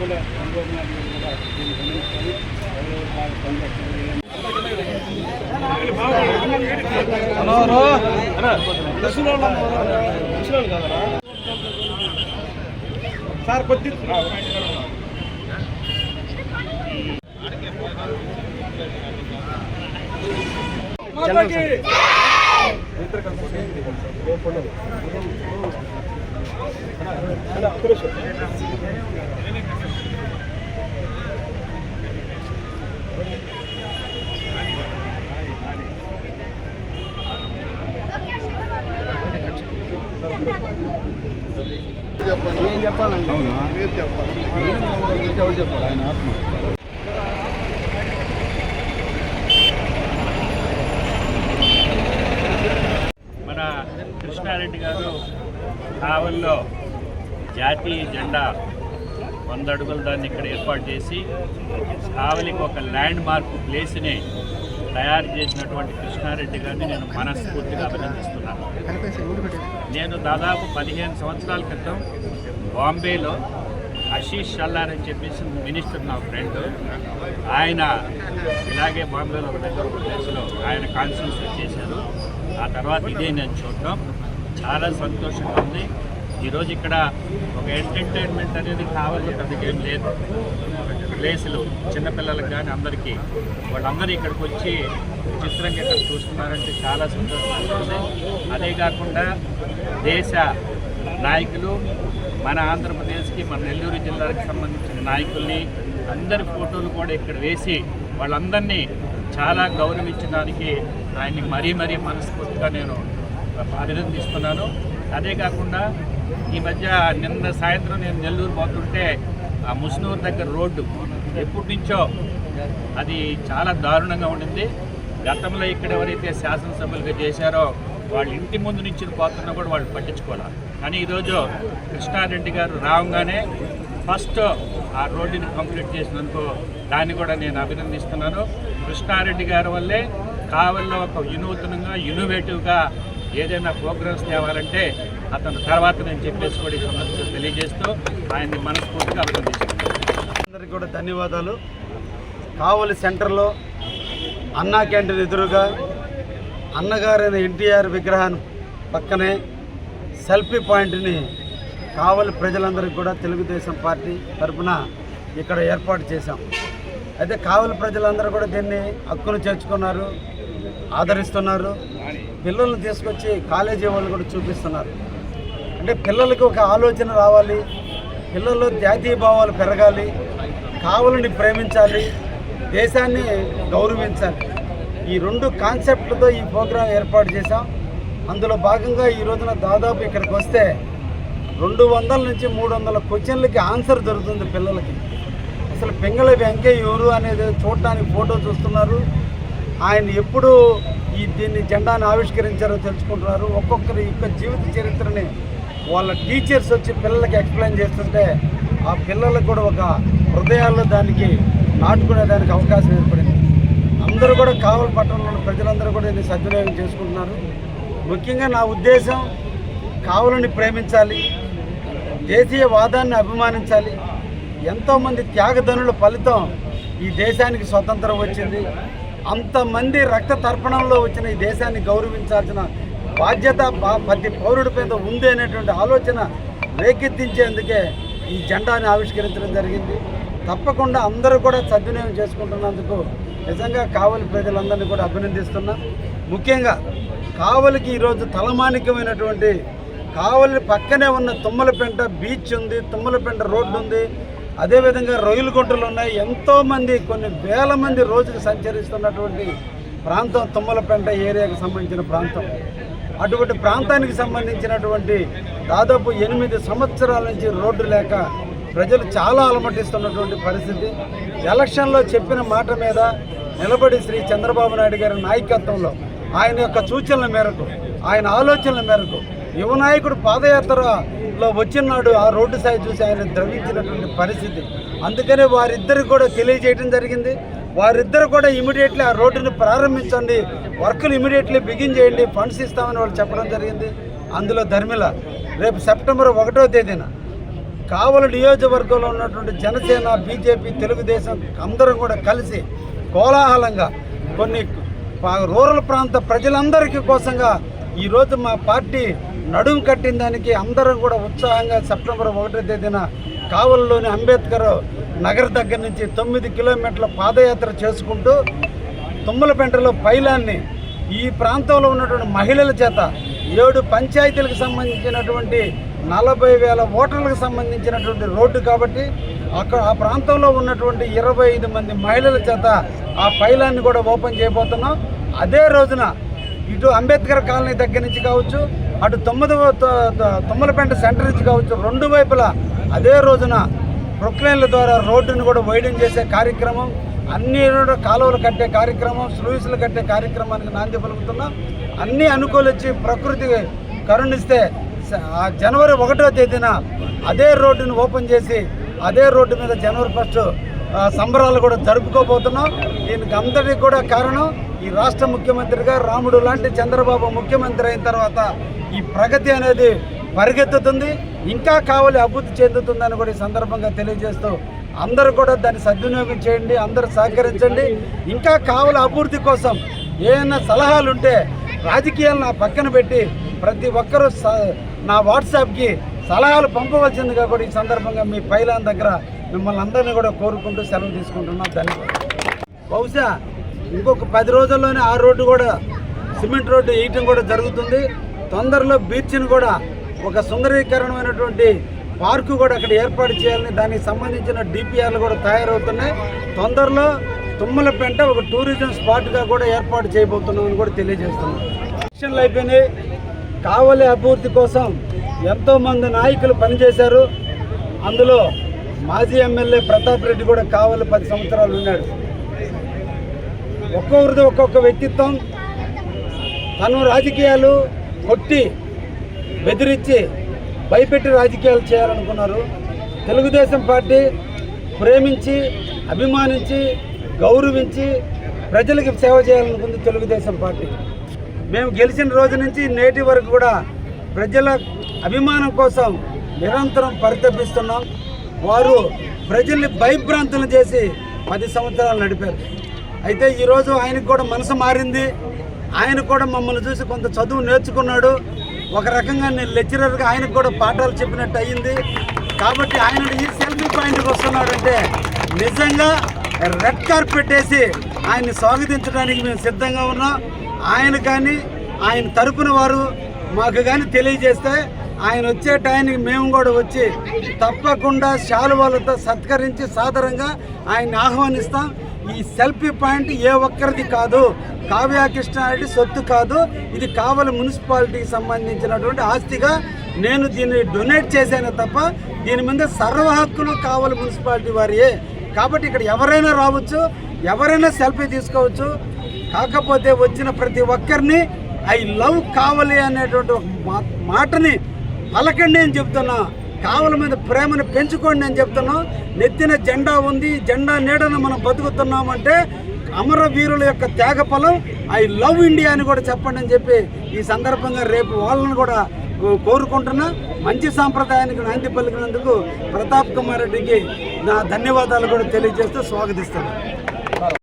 కూడా చంద్రబాబు నాయుడు గారు మన కృష్ణారెడ్డి గారు కావల్లో జాతీయ జెండా వంద అడుగుల దాన్ని ఇక్కడ ఏర్పాటు చేసి కావలికి ఒక ల్యాండ్ మార్క్ ప్లేస్ని తయారు చేసినటువంటి కృష్ణారెడ్డి గారిని నేను మనస్ఫూర్తిగా అభినందిస్తున్నాను. నేను దాదాపు పదిహేను సంవత్సరాల క్రితం బాంబేలో ఆశీష్ షల్లార్ అని చెప్పేసి మినిస్టర్ నా ఫ్రెండ్. ఆయన ఇలాగే బాంబేలో ఒక దగ్గర ఒక ప్లేస్లో ఆయన కాన్ఫరెన్స్ చేశారు ఆ తర్వాత ఇదే నేను చూడటం. చాలా సంతోషంగా ఉంది. ఈరోజు ఇక్కడ ఒక ఎంటర్టైన్మెంట్ అనేది కావాలి పెద్దగా ఏం లేదు. ప్లేసులు చిన్నపిల్లలకు కానీ అందరికీ. వాళ్ళందరూ ఇక్కడికి వచ్చి చిత్రంగా ఇక్కడ చూస్తున్నారంటే చాలా సంతోషంగా ఉంది. అదే కాకుండా దేశ నాయకులు మన ఆంధ్రప్రదేశ్కి మన నెల్లూరు జిల్లాకి సంబంధించిన నాయకుల్ని అందరి ఫోటోలు కూడా ఇక్కడ వేసి వాళ్ళందరినీ చాలా గౌరవించడానికి ఆయన్ని మరీ మరీ మనస్ఫూర్తిగా నేను అభినందిస్తున్నాను అదే కాకుండా ఈ మధ్య నిన్న సాయంత్రం నేను నెల్లూరు పోతుంటే ఆ ముస్నూరు దగ్గర రోడ్డు ఎప్పటి నుంచో అది చాలా దారుణంగా ఉండింది. గతంలో ఇక్కడ ఎవరైతే శాసనసభ్యులుగా చేశారో వాళ్ళ ఇంటి ముందు నుంచి పోతున్నా కూడా వాళ్ళు పట్టించుకోవాలి? కానీ ఈరోజు కృష్ణారెడ్డి గారు రావంగానే ఫస్ట్ ఆ రోడ్డుని కంప్లీట్ చేసినందుకు దాన్ని కూడా నేను అభినందిస్తున్నాను. కృష్ణారెడ్డి గారి వల్లే కావల్లో ఒక వినూతనంగా ఇన్నోవేటివ్గా ఏదైనా ప్రోగ్రామ్స్ తేవాలంటే అతను తర్వాత నేను చెప్పేసి కూడా ఈ సమస్యలు తెలియజేస్తూ ఆయన్ని మనస్ఫూర్తిగా అభినందిస్తున్నాను. అందరికీ కూడా ధన్యవాదాలు. కావలి సెంటర్లో అన్నా క్యాంటీన్ ఎదురుగా అన్నగారైన ఎన్టీఆర్ విగ్రహాన్ని పక్కనే సెల్ఫీ పాయింట్ని కావలి ప్రజలందరికీ కూడా తెలుగుదేశం పార్టీ తరఫున ఇక్కడ ఏర్పాటు చేశాం. అయితే కావలి ప్రజలందరూ కూడా దీన్ని హక్కును చేర్చుకున్నారు ఆదరిస్తున్నారు. పిల్లల్ని తీసుకొచ్చి కాలేజీ వాళ్ళు కూడా చూపిస్తున్నారు. అంటే పిల్లలకి ఒక ఆలోచన రావాలి పిల్లల్లో జాతీయ భావాలు పెరగాలి కావలిని ప్రేమించాలి దేశాన్ని గౌరవించాలి. ఈ రెండు కాన్సెప్ట్లతో ఈ ప్రోగ్రాం ఏర్పాటు చేశాం. అందులో భాగంగా ఈ రోజున దాదాపు ఇక్కడికి వస్తే రెండు వందల నుంచి మూడు వందల క్వశ్చన్లకి ఆన్సర్ దొరుకుతుంది పిల్లలకి. అసలు పింగళ వెంకయ్య ఎవరు అనేది చూడటానికి ఫోటో చూస్తున్నారు. ఆయన ఎప్పుడు ఈ దీన్ని జెండాను ఆవిష్కరించారో తెలుసుకుంటున్నారు. ఒక్కొక్కరి యొక్క జీవిత చరిత్రని వాళ్ళ టీచర్స్ వచ్చి పిల్లలకి ఎక్స్ప్లెయిన్ చేస్తుంటే ఆ పిల్లలకు కూడా ఒక హృదయాల్లో దానికి నాటుకునే దానికి అవకాశం ఏర్పడింది. అందరూ కూడా కావలి పట్టణంలో ప్రజలందరూ కూడా దీన్ని సద్వినియోగం చేసుకుంటున్నారు. ముఖ్యంగా నా ఉద్దేశం కావలిని ప్రేమించాలి దేశీయ వాదాన్ని అభిమానించాలి. ఎంతోమంది త్యాగధనుల ఫలితం ఈ దేశానికి స్వతంత్రం వచ్చింది. అంతమంది రక్త తర్పణంలో వచ్చిన ఈ దేశాన్ని గౌరవించాల్సిన బాధ్యత ప్రతి పౌరుడి మీద ఉంది అనేటువంటి ఆలోచన రేకెత్తించేందుకే ఈ జెండాని ఆవిష్కరించడం జరిగింది. తప్పకుండా అందరూ కూడా సద్వినియోగం చేసుకుంటున్నందుకు నిజంగా కావలి ప్రజలందరినీ కూడా అభినందిస్తున్నా. ముఖ్యంగా కావలికి ఈరోజు తలమానికమైనటువంటి కావలి పక్కనే ఉన్న తుమ్మలపెంట బీచ్ ఉంది తుమ్మలపెంట రోడ్డు ఉంది. అదేవిధంగా రొయ్యల గుంటలు ఉన్నాయి. ఎంతోమంది కొన్ని వేల మంది రోజుకు సంచరిస్తున్నటువంటి ప్రాంతం తుమ్మలపెంట ఏరియాకు సంబంధించిన ప్రాంతం. అటువంటి ప్రాంతానికి సంబంధించినటువంటి దాదాపు ఎనిమిది సంవత్సరాల నుంచి రోడ్డు లేక ప్రజలు చాలా అలమటిస్తున్నటువంటి పరిస్థితి. ఎలక్షన్లో చెప్పిన మాట మీద నిలబడి శ్రీ చంద్రబాబు నాయుడు గారి నాయకత్వంలో ఆయన యొక్క సూచనల మేరకు ఆయన ఆలోచనల మేరకు యువ నాయకుడు పాదయాత్రలో వచ్చినాడు ఆ రోడ్డు సాయి చూసి ఆయన ద్రవించినటువంటి పరిస్థితి. అందుకనే వారిద్దరికి కూడా తెలియజేయడం జరిగింది. వారిద్దరు కూడా ఇమీడియట్లీ ఆ రోడ్డుని ప్రారంభించండి వర్కులు ఇమీడియట్లీ బిగిన్ చేయండి ఫండ్స్ ఇస్తామని వాళ్ళు చెప్పడం జరిగింది. అందులో ధర్మిల రేపు సెప్టెంబర్ ఒకటో తేదీన కావలి నియోజకవర్గంలో ఉన్నటువంటి జనసేన బీజేపీ తెలుగుదేశం అందరం కూడా కలిసి కోలాహలంగా కొన్ని రూరల్ ప్రాంత ప్రజలందరికీ కోసంగా ఈరోజు మా పార్టీ నడుము కట్టిన దానికి అందరం కూడా ఉత్సాహంగా సెప్టెంబర్ ఒకటో తేదీన కావలిలోని అంబేద్కర్ నగర్ దగ్గర నుంచి తొమ్మిది కిలోమీటర్ల పాదయాత్ర చేసుకుంటూ తుమ్మలపెంటలో పైలాన్ని ఈ ప్రాంతంలో ఉన్నటువంటి మహిళల చేత ఏడు పంచాయతీలకు సంబంధించినటువంటి నలభై వేల ఓటర్లకు సంబంధించినటువంటి రోడ్డు కాబట్టి అక్కడ ఆ ప్రాంతంలో ఉన్నటువంటి ఇరవై ఐదు మంది మహిళల చేత ఆ పైలాన్ని కూడా ఓపెన్ చేయబోతున్నాం. అదే రోజున ఇటు అంబేద్కర్ కాలనీ దగ్గర నుంచి కావచ్చు అటు తొమ్మిదవ త- సెంటర్ నుంచి కావచ్చు రెండు వైపులా అదే రోజున ప్రొక్లైన్ల ద్వారా రోడ్డును కూడా వైడింగ్ చేసే కార్యక్రమం అన్ని కూడా కాలువలు కట్టే కార్యక్రమం స్లూయిస్లు కట్టే కార్యక్రమానికి నాంది పలుకుతున్నాం. అన్నీ అనుకూలించి ప్రకృతి కరుణిస్తే జనవరి ఒకటో తేదీన అదే రోడ్డును ఓపెన్ చేసి అదే రోడ్డు మీద జనవరి ఫస్ట్ సంబరాలు కూడా జరుపుకోబోతున్నాం. దీనికి అందరికీ కూడా కారణం ఈ రాష్ట్ర ముఖ్యమంత్రిగా రాముడు లాంటి చంద్రబాబు ముఖ్యమంత్రి అయిన తర్వాత ఈ ప్రగతి అనేది పరిగెత్తుతుంది ఇంకా కావాలి అభివృద్ధి చెందుతుందని కూడా ఈ సందర్భంగా తెలియజేస్తూ అందరూ కూడా దాన్ని సద్వినియోగం చేయండి అందరూ సహకరించండి. ఇంకా కావాలి అభివృద్ధి కోసం ఏమైనా సలహాలు ఉంటే రాజకీయాలను పక్కన పెట్టి ప్రతి ఒక్కరూ స- నా వాట్సాప్కి సలహాలు పంపవలసిందిగా కూడా ఈ సందర్భంగా మీ పైలాన్ దగ్గర మిమ్మల్ని అందరినీ కూడా కోరుకుంటూ సెలవు తీసుకుంటున్నాం. ధన్యవాదాలు. బహుశా ఇంకొక పది రోజుల్లోనే ఆ రోడ్డు కూడా సిమెంట్ రోడ్డు వేయటం కూడా జరుగుతుంది. తొందరలో బీచ్ని కూడా ఒక సుందరీకరణమైనటువంటి పార్కు కూడా అక్కడ ఏర్పాటు చేయాలని దానికి సంబంధించిన డిపిఆర్లు కూడా తయారవుతున్నాయి. తొందరలో తుమ్మలపెంట ఒక టూరిజం స్పాట్గా కూడా ఏర్పాటు చేయబోతున్నామని కూడా తెలియజేస్తున్నాం. ఎలక్షన్లు అయిపోయినాయి. కావలి అభివృద్ధి కోసం ఎంతోమంది నాయకులు పనిచేశారు. అందులో మాజీ ఎమ్మెల్యే ప్రతాప్ రెడ్డి కూడా కావలి పది సంవత్సరాలు ఉన్నాడు. ఒక్కొక్కరిది ఒక్కొక్క వ్యక్తిత్వం తను రాజకీయాలు కొట్టి బెదిరించి భయపెట్టి రాజకీయాలు చేయాలనుకున్నారు. తెలుగుదేశం పార్టీ ప్రేమించి అభిమానించి గౌరవించి ప్రజలకు సేవ చేయాలనుకుంది తెలుగుదేశం పార్టీ. మేము గెలిచిన రోజు నుంచి నేటి వరకు కూడా ప్రజల అభిమానం కోసం నిరంతరం పరితపిస్తున్నాం. వారు ప్రజల్ని భయభ్రాంతులు చేసి పది సంవత్సరాలు నడిపారు. అయితే ఈరోజు ఆయనకు కూడా మనసు మారింది. ఆయన కూడా మమ్మల్ని చూసి కొంత చదువు నేర్చుకున్నాడు. ఒక రకంగా నేను లెక్చరర్గా ఆయనకు కూడా పాఠాలు చెప్పినట్టు అయ్యింది కాబట్టి ఆయన ఈ సెల్ఫీ పాయింట్కి వస్తున్నాడంటే నిజంగా రెడ్ కార్పెట్ వేసి ఆయన్ని స్వాగతించడానికి మేము సిద్ధంగా ఉన్నాం. ఆయన కానీ ఆయన తరపున వారు మాకు కానీ తెలియజేస్తే ఆయన వచ్చే టైంకి మేము కూడా వచ్చి తప్పకుండా శాలువాలతో సత్కరించి సాధారణంగా ఆయన్ని ఆహ్వానిస్తాం. ఈ సెల్ఫీ పాయింట్ ఏ ఒక్కరిది కాదు. కావ్యాకృష్ణ కృష్ణారెడ్డి సొత్తు కాదు. ఇది కావలి మున్సిపాలిటీకి సంబంధించినటువంటి ఆస్తిగా నేను దీన్ని డొనేట్ చేశాను తప్ప దీని మీద సర్వ హక్కులు కావలి మున్సిపాలిటీ వారియే. కాబట్టి ఇక్కడ ఎవరైనా రావచ్చు ఎవరైనా సెల్ఫీ తీసుకోవచ్చు కాకపోతే వచ్చిన ప్రతి ఒక్కరిని ఐ లవ్ కావలి అనేటువంటి ఒక మా- మాటని పలకండి అని చెప్తున్నా. కావల మీద ప్రేమను పెంచుకోండి అని చెప్తున్నా. నెత్తిన జెండా ఉంది. జెండా నీడను మనం బతుకుతున్నామంటే అమరవీరుల యొక్క త్యాగ ఫలం ఐ లవ్ ఇండియా అని కూడా చెప్పండి అని చెప్పి ఈ సందర్భంగా రేపు వాళ్ళని కూడా కోరుకుంటున్నా. మంచి సాంప్రదాయానికి నాంది పలికినందుకు ప్రతాప్ కుమార్ రెడ్డికి నా ధన్యవాదాలు కూడా తెలియజేస్తూ స్వాగతిస్తున్నాను.